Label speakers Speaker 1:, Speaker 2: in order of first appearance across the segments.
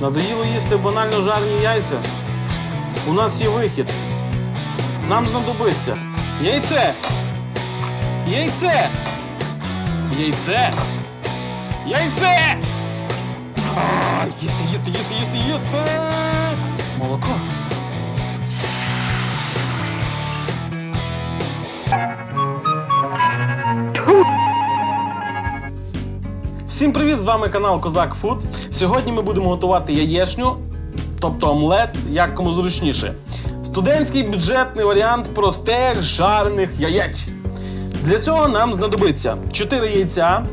Speaker 1: Надоїло їсти банально жарні яйця. У нас є вихід. Нам знадобиться яйце. Яйце. Яйце. Яйце. А, їсти, їсти, їсти, їсти, їсти. Молоко. Всім привіт! З вами канал Козак Фуд. Сьогодні ми будемо готувати яєчню, тобто омлет, як кому зручніше. Студентський бюджетний варіант простих жарених яєць. Для цього нам знадобиться 4 яйця,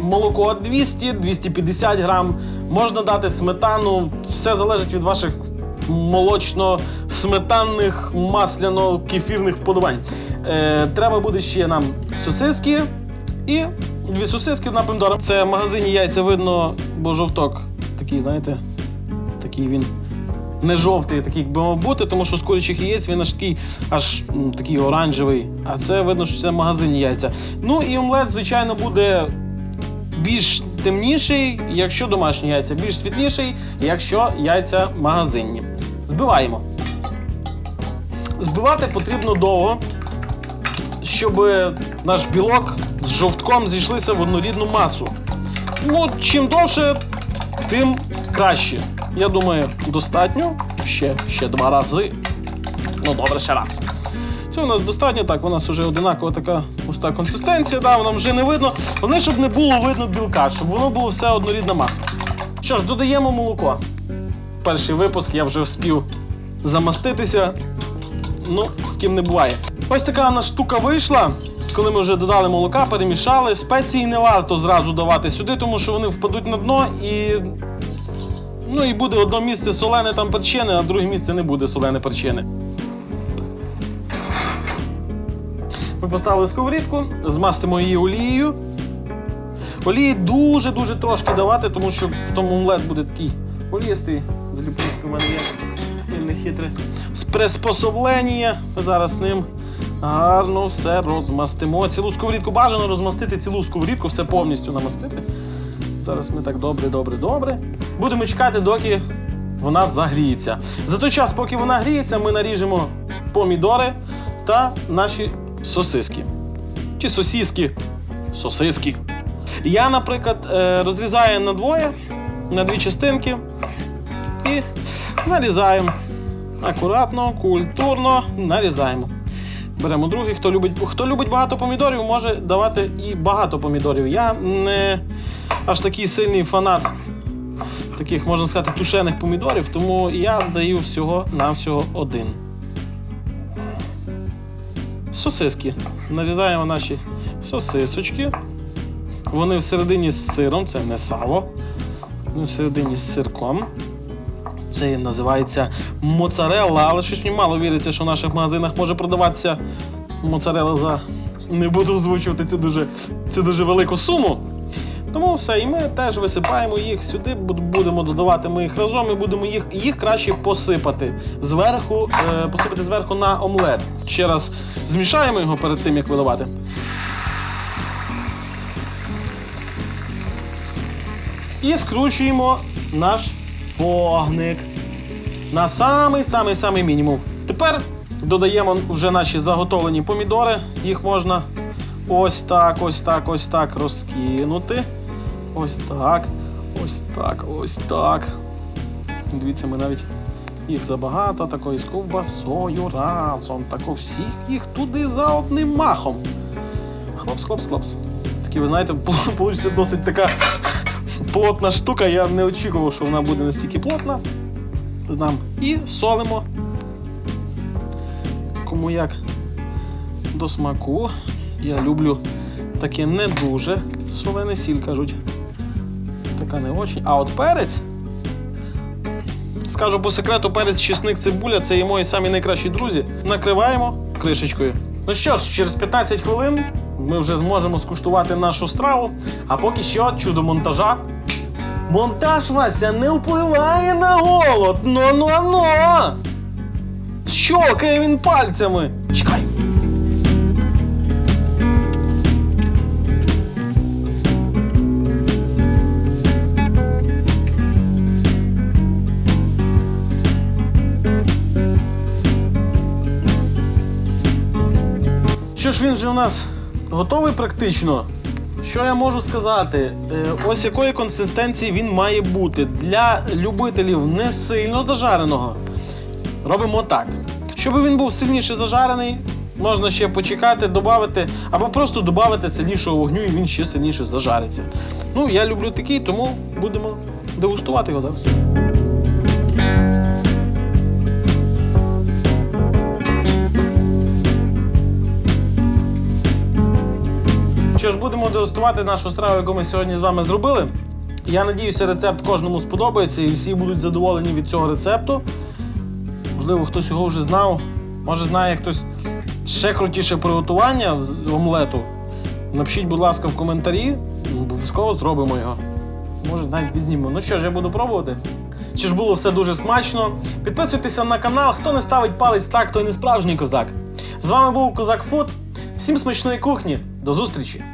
Speaker 1: молоко 200-250 грам. Можна дати сметану, все залежить від ваших молочно-сметанних, масляно-кефірних вподобань. Е, треба буде ще нам сосиски і дві сосиски одна помідора. Це в магазині яйця видно, бо жовток такий, знаєте, такий він не жовтий, такий як би мав бути, тому що з курячих яєць він аж такий, аж такий оранжевий. А це видно, що це магазинні яйця. Ну і омлет, звичайно, буде більш темніший, якщо домашні яйця, більш світліший, якщо яйця магазинні. Збиваємо. Збивати потрібно довго, щоб наш білок з жовтком зійшлися в однорідну масу. Ну, чим довше, тим краще. Я думаю, достатньо. Ще, ще два рази. Ну, добре, ще раз. Це у нас достатньо, так, у нас вже одинакова така густа консистенція, да, воно вже не видно. Головне, щоб не було видно білка, щоб воно було все однорідна маса. Що ж, додаємо молоко. Перший випуск я вже вспів замаститися. Ну, з ким не буває. Ось така у нас штука вийшла. Коли ми вже додали молока, перемішали. Спеції не варто зразу давати сюди, тому що вони впадуть на дно і. Ну і буде одне місце солене там перчене, а друге місце не буде солене перчене. Ми поставили сковорідку, змастимо її олією. Олії дуже-дуже трошки давати, тому що потім омлет буде такий олістий. Зліпушки в мене є. З приспособлення. Ми зараз ним гарно все розмастимо. Цілу сковорідку бажано розмастити цілу сковорідку, все повністю намастити. Зараз ми так добре, добре, добре. Будемо чекати, доки вона загріється. За той час, поки вона гріється, ми наріжемо помідори та наші сосиски. Чи сосиски. Сосиски. Я, наприклад, е, розрізаю на двоє, на дві частинки і нарізаємо. Акуратно, культурно нарізаємо. Беремо другий. Хто любить, хто любить багато помідорів, може давати і багато помідорів. Я не аж такий сильний фанат таких, можна сказати, тушених помідорів, тому я даю всього на всього один. Сосиски. Нарізаємо наші сосисочки. Вони всередині з сиром, це не сало. Вони всередині з сирком. Це називається моцарелла, але щось мені мало віриться, що в наших магазинах може продаватися моцарелла за. Не буду озвучувати цю дуже, цю дуже велику суму. Тому все, і ми теж висипаємо їх сюди, будемо додавати ми їх разом і будемо їх, їх краще посипати зверху, е, посипати зверху на омлет. Ще раз змішаємо його перед тим, як виливати. І скручуємо наш вогник на самий-самий-самий мінімум. Тепер додаємо вже наші заготовлені помідори. Їх можна ось так, ось так, ось так розкинути. Ось так, ось так, ось так. Дивіться, ми навіть їх забагато, такої з ковбасою разом. Тако всіх їх туди за одним махом. Хлопс, хлопс, хлопс. Такі, ви знаєте, вийде досить така плотна штука. Я не очікував, що вона буде настільки плотна. Нам. І солимо. Кому як до смаку. Я люблю таке не дуже солене сіль, кажуть. Така не очень. А от перець. Скажу по секрету, перець, чесник, цибуля це є мої самі найкращі друзі. Накриваємо кришечкою. Ну що ж, через 15 хвилин ми вже зможемо скуштувати нашу страву. А поки що чудо монтажа. Монтаж Вася не впливає на голод. Но-но-но! Щолкає він пальцями. Чекай. Що ж він же у нас готовий практично. Що я можу сказати? Е, Ось якої консистенції він має бути. Для любителів не сильно зажареного. Робимо так. Щоб він був сильніше зажарений, можна ще почекати, додати, або просто додати сильнішого вогню, і він ще сильніше зажариться. Ну, я люблю такий, тому будемо дегустувати його зараз. Що ж, будемо дегустувати нашу страву, яку ми сьогодні з вами зробили. Я надіюся, рецепт кожному сподобається і всі будуть задоволені від цього рецепту. Можливо, хтось його вже знав. Може, знає хтось ще крутіше приготування омлету. Напишіть, будь ласка, в коментарі. Обов'язково зробимо його. Може, навіть візьмемо. Ну що ж, я буду пробувати. Чи ж було все дуже смачно? Підписуйтеся на канал. Хто не ставить палець так, той не справжній козак. З вами був Козак Фуд. Всім смачної кухні. До зустрічі!